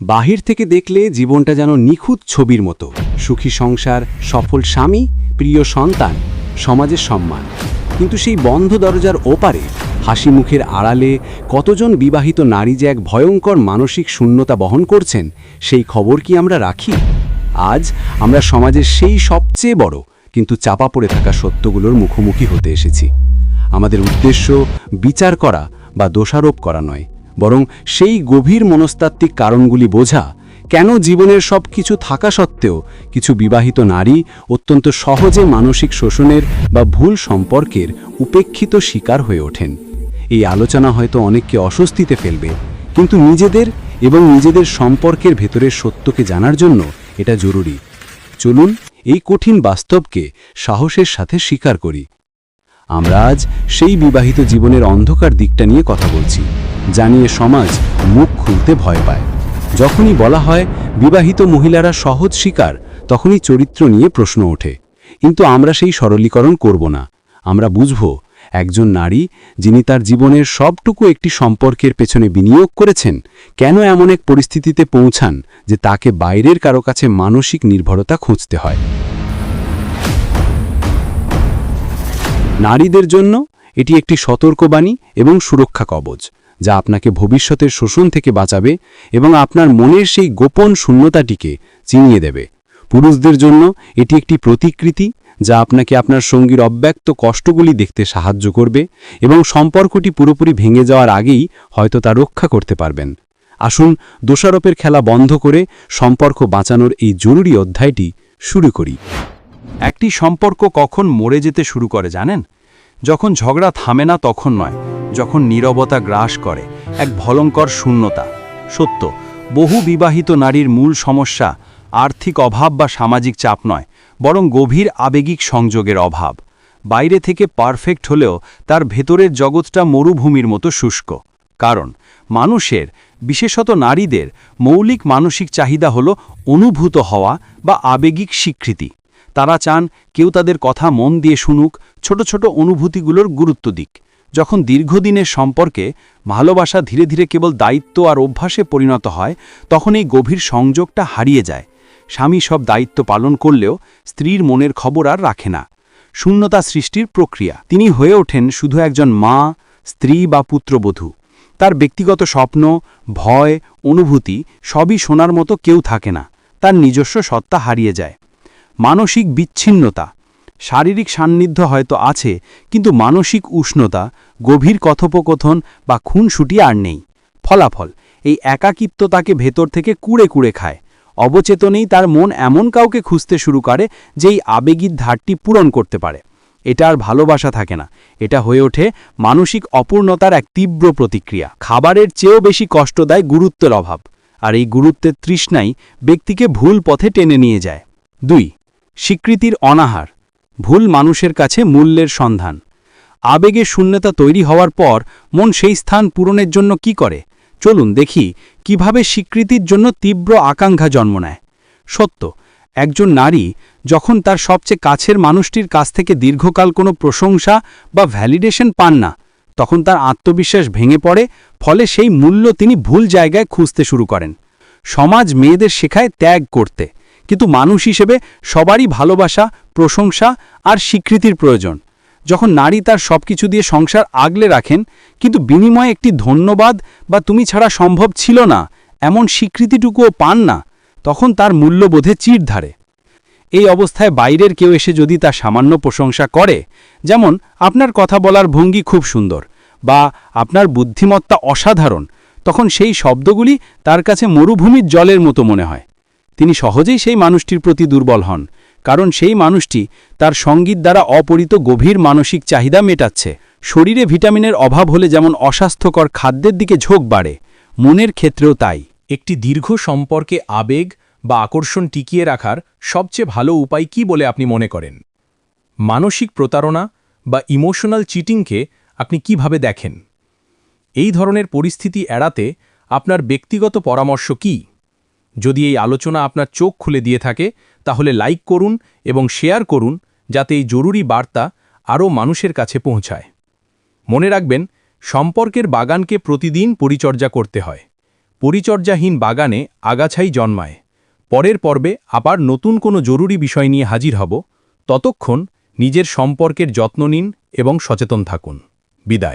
বাহির থেকে দেখলে জীবনটা যেন নিখুঁত ছবির মতো। সুখী সংসার, সফল স্বামী, প্রিয় সন্তান, সমাজের সম্মান। কিন্তু সেই বন্ধ দরজার ওপারে, হাসি মুখের আড়ালে কতজন বিবাহিত নারী যে এক ভয়ঙ্কর মানসিক শূন্যতা বহন করছেন, সেই খবর কি আমরা রাখি? আজ আমরা সমাজের সেই সবচেয়ে বড়, কিন্তু চাপা পড়ে থাকা সত্যগুলোর মুখোমুখি হতে এসেছি। আমাদের উদ্দেশ্য বিচার করা বা দোষারোপ করা নয়। বরং সেই গভীর মনস্তাত্ত্বিক কারণগুলি বোঝা কেন জীবনের সব কিছু থাকা সত্ত্বেও কিছু বিবাহিত নারী অত্যন্ত সহজে মানসিক শোষণের বা ভুল সম্পর্কের উপেক্ষিত শিকার হয়ে ওঠেন। এই আলোচনা হয়তো অনেককে অস্বস্তিতে ফেলবে, কিন্তু নিজেদের এবং নিজেদের সম্পর্কের ভেতরের সত্যকে জানার জন্য এটা জরুরি। চলুন এই কঠিন বাস্তবকে সাহসের সাথে স্বীকার করি। আমরা আজ সেই বিবাহিত জীবনের অন্ধকার দিকটা নিয়ে কথা বলছি জানিয়ে সমাজ মুখ খুলতে ভয় পায়। যখনই বলা হয় বিবাহিত মহিলারা সহজ শিকার, তখনই চরিত্র নিয়ে প্রশ্ন ওঠে। কিন্তু আমরা সেই সরলীকরণ করব না। আমরা বুঝব একজন নারী যিনি তার জীবনের সবটুকু একটি সম্পর্কের পেছনে বিনিয়োগ করেছেন, কেন এমন এক পরিস্থিতিতে পৌঁছান যে তাকে বাইরের কারও কাছে মানসিক নির্ভরতা খুঁজতে হয়। নারীদের জন্য এটি একটি সতর্কবাণী এবং সুরক্ষা কবচ, যা আপনাকে ভবিষ্যতের শোষণ থেকে বাঁচাবে এবং আপনার মনের সেই গোপন শূন্যতাটিকে চিনিয়ে দেবে। পুরুষদের জন্য এটি একটি প্রতিকৃতি, যা আপনাকে আপনার সঙ্গীর অব্যক্ত কষ্টগুলি দেখতে সাহায্য করবে এবং সম্পর্কটি পুরোপুরি ভেঙে যাওয়ার আগেই হয়তো তা রক্ষা করতে পারবেন। আসুন দোষারোপের খেলা বন্ধ করে সম্পর্ক বাঁচানোর এই জরুরি অধ্যায়টি শুরু করি। একটি সম্পর্ক কখন মরে যেতে শুরু করে জানেন? যখন ঝগড়া থামে না তখন নয়, যখন নীরবতা গ্রাস করে, এক ভয়ঙ্কর শূন্যতা। সত্য, বহু বিবাহিত নারীর মূল সমস্যা আর্থিক অভাব বা সামাজিক চাপ নয়, বরং গভীর আবেগিক সংযোগের অভাব। বাইরে থেকে পারফেক্ট হলেও তার ভেতরের জগৎটা মরুভূমির মতো শুষ্ক। কারণ, মানুষের, বিশেষত নারীদের, মৌলিক মানসিক চাহিদা হল অনুভূত হওয়া বা আবেগিক স্বীকৃতি। তারা চান কেউ তাদের কথা মন দিয়ে শুনুক, ছোট ছোট অনুভূতিগুলোর গুরুত্ব দিক। যখন দীর্ঘদিনের সম্পর্কে ভালোবাসা ধীরে ধীরে কেবল দায়িত্ব আর অভ্যাসে পরিণত হয়, তখন এই গভীর সংযোগটা হারিয়ে যায়। স্বামী সব দায়িত্ব পালন করলেও স্ত্রীর মনের খবর আর রাখে না। শূন্যতা সৃষ্টির প্রক্রিয়া। তিনি হয়ে ওঠেন শুধু একজন মা, স্ত্রী বা পুত্রবধূ। তার ব্যক্তিগত স্বপ্ন, ভয়, অনুভূতি সবই শোনার মতো কেউ থাকে না। তার নিজস্ব সত্তা হারিয়ে যায়। মানসিক বিচ্ছিন্নতা। শারীরিক সান্নিধ্য হয়তো আছে, কিন্তু মানসিক উষ্ণতা, গভীর কথোপকথন বা খুনসুটি আর নেই। ফলাফল, এই একাকিত্ব তাকে ভেতর থেকে কুড়ে কুড়ে খায়। অবচেতনেই তার মন এমন কাউকে খুঁজতে শুরু করে, যেই আবেগিক ধারটি পূরণ করতে পারে। এটা আর ভালোবাসা থাকে না। এটা হয়ে ওঠে মানসিক অপূর্ণতার এক তীব্র প্রতিক্রিয়া। খাবারের চেয়েও বেশি কষ্ট দেয় গুরুত্বের অভাব। আর এই গুরুত্বের তৃষ্ণাই ব্যক্তিকে ভুল পথে টেনে নিয়ে যায়। দুই স্বীকৃতির অনাহার, ভুল মানুষের কাছে মূল্যের সন্ধান। আবেগে শূন্যতা তৈরি হওয়ার পর মন সেই স্থান পূরণের জন্য কি করে? চলুন দেখি কীভাবে স্বীকৃতির জন্য তীব্র আকাঙ্ক্ষা জন্ম নেয়। সত্য, একজন নারী যখন তার সবচেয়ে কাছের মানুষটির কাছ থেকে দীর্ঘকাল কোনো প্রশংসা বা ভ্যালিডেশন পান না, তখন তার আত্মবিশ্বাস ভেঙে পড়ে, ফলে সেই মূল্য তিনি ভুল জায়গায় খুঁজতে শুরু করেন। সমাজ মেয়েদের শেখায় ত্যাগ করতে। কিন্তু মানুষ হিসেবে সবারই ভালোবাসা, প্রশংসা আর স্বীকৃতির প্রয়োজন। যখন নারী তার সব কিছু দিয়ে সংসার আগলে রাখেন, কিন্তু বিনিময়ে একটি ধন্যবাদ বা তুমি ছাড়া সম্ভব ছিল না, এমন স্বীকৃতিটুকুও পান না, তখন তার মূল্যবোধে চির ধারে। এই অবস্থায় বাইরের কেউ এসে যদি তা সামান্য প্রশংসা করে, যেমন, আপনার কথা বলার ভঙ্গি খুব সুন্দর বা, আপনার বুদ্ধিমত্তা অসাধারণ তখন সেই শব্দগুলি তার কাছে মরুভূমির জলের মতো মনে হয়। তিনি সহজেই সেই মানুষটির প্রতি দুর্বল হন, কারণ সেই মানুষটি তার সংগীত দ্বারা অপরিত গভীর মানসিক চাহিদা মেটাচ্ছে। শরীরে ভিটামিনের অভাব হলে যেমন অস্বাস্থ্যকর খাদ্যের দিকে ঝোঁক বাড়ে, মনের ক্ষেত্রেও তাই। একটি দীর্ঘ সম্পর্কে আবেগ বা আকর্ষণ টিকিয়ে রাখার সবচেয়ে ভালো উপায় কি বলে আপনি মনে করেন? মানসিক প্রতারণা বা ইমোশনাল চিটিংকে আপনি কীভাবে দেখেন? এই ধরনের পরিস্থিতি এড়াতে আপনার ব্যক্তিগত পরামর্শ কি? যদি এই আলোচনা আপনার চোখ খুলে দিয়ে থাকে, তাহলে লাইক করুন এবং শেয়ার করুন, যাতে এই জরুরি বার্তা আরও মানুষের কাছে পৌঁছায়। মনে রাখবেন, সম্পর্কের বাগানকে প্রতিদিন পরিচর্যা করতে হয়। পরিচর্যাহীন বাগানে আগাছাই জন্মায়। পরের পর্বে আবার নতুন কোনো জরুরি বিষয় নিয়ে হাজির হব। ততক্ষণ নিজের সম্পর্কের যত্ন নিন এবং সচেতন থাকুন। বিদায়।